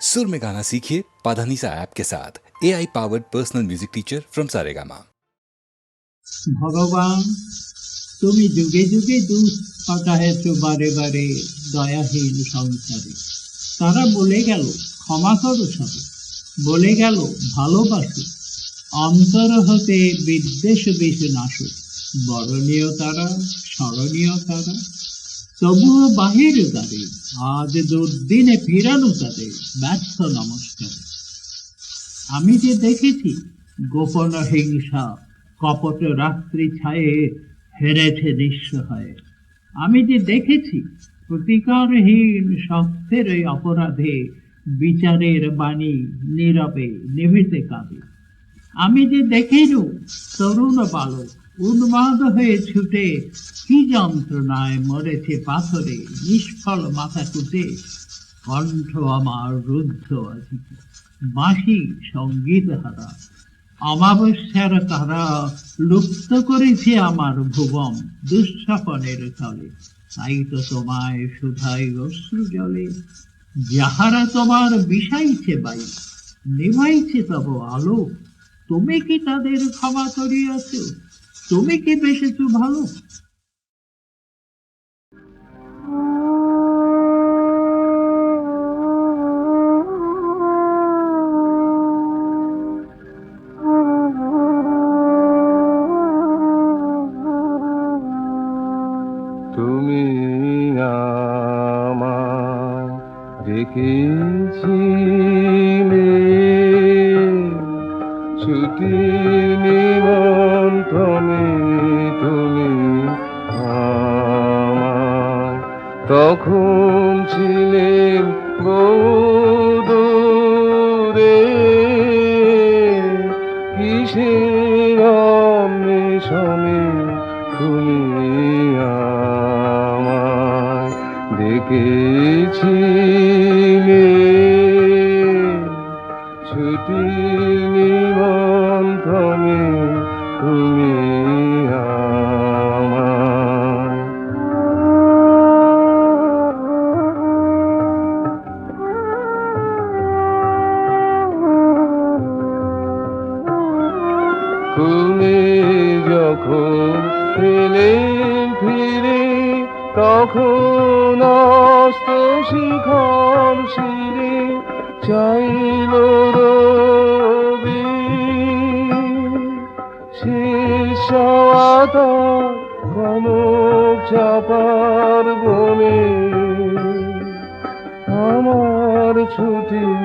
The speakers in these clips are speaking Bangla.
सुर में गाना सीखिए पाधानीसा ऐप के साथ A I powered personal music teacher from Saregama ভগবান তুমি যুগে যুগে দুধ পাঠাহেছ বারে বারে দয়াহীন সংসারে তারা বলে গেল ক্ষমা করো সবে বলে গেল ভালোবাসো অন্তর হতে বিদ্বেষ বেশি নাশুক বরণীয় তারা স্মরণীয় তারা তবুও বাহির তাদের আজ দুর্দিনে ফিরানো তাদের ব্যর্থ নমস্কারে। আমি যে দেখেছি, গোপন হিংসা, কপট রাত্রি ছায়ে হেরেছে নিঃস্ব হয়ে আমি যে দেখেছি, প্রতিকারহীন সত্যের এই অপরাধে বিচারের বাণী নীরবে, নিভিতে কাঁদে। আমি যে দেখেনু, তরুণ বালক, উন্মাদ হয়ে ছুটে কি যন্ত্রণায় মরেছে পাথরে, নিষ্ফল মাথা কুটে কণ্ঠ আমার রুদ্ধ আজিকে বাঁশি সংগীত হারা অমাবস্যার তারা লুপ্ত করেছে আমার ভুবন দুঃস্বপনের তলে। তাই তো তোমায় শুধাই অশ্রু জলে, যাহারা তোমার বিষাইছে বাই নিভাইছে তব আলো। তুমি কি তাদের ক্ষমা করিয়াছ? তুমি কি বেশেছ ভালো? তখন ছিলেন বৌদূরে আমার ছুটি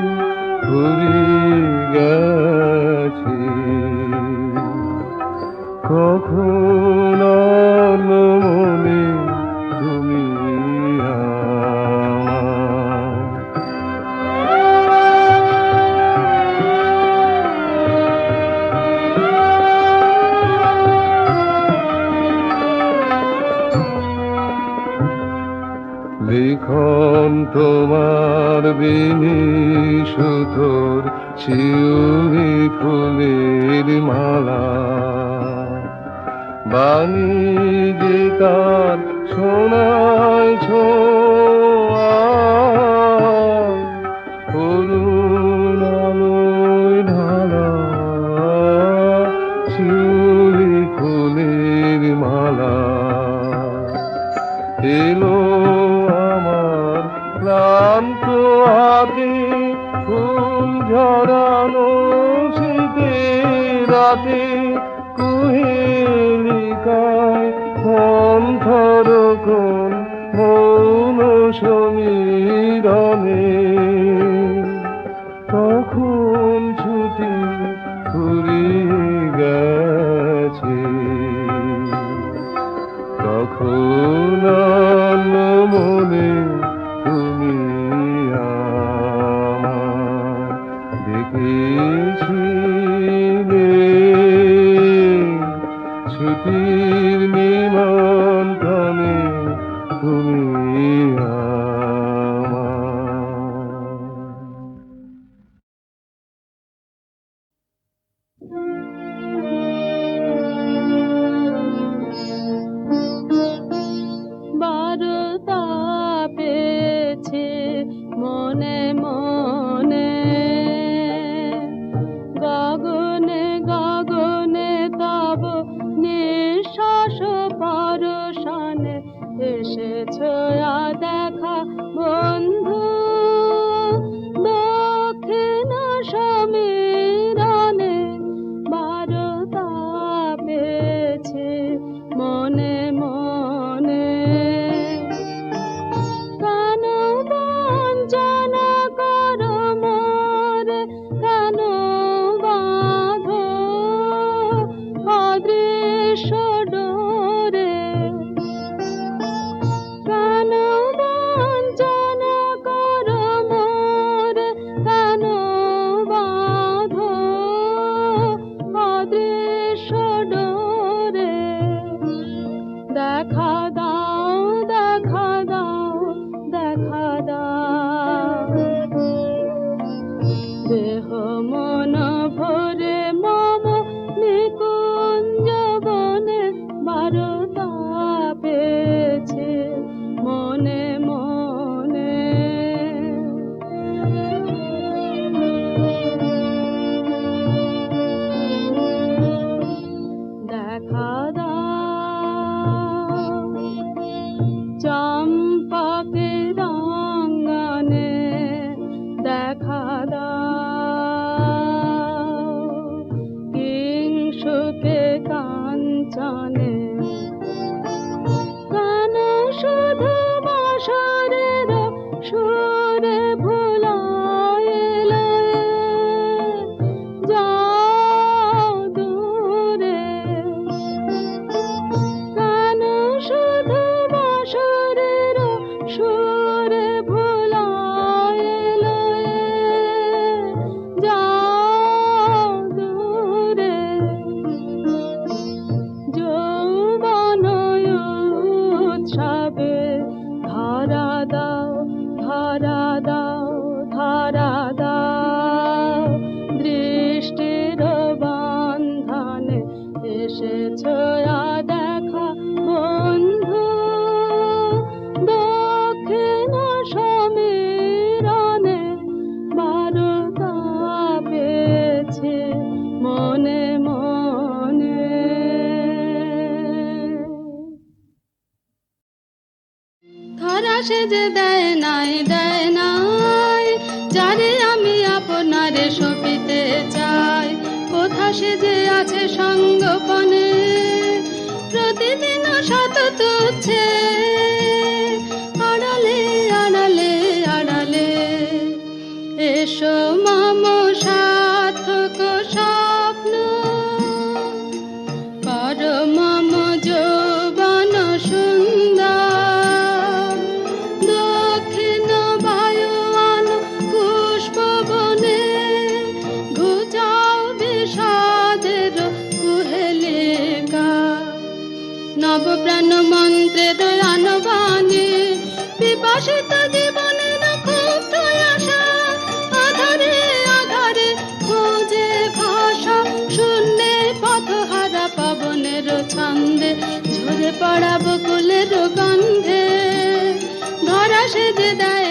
দেখা বন্ধু। মনে মনে। ধরা সেজে দেয় নাই দেয় নাই। যারে আমি আপনারে সপিতে চাই। কোথা সেজে আছে সঙ্গপনে? ছন্দে ঝরে পড়া বকুলের গন্ধে ধরা সেজে দেয়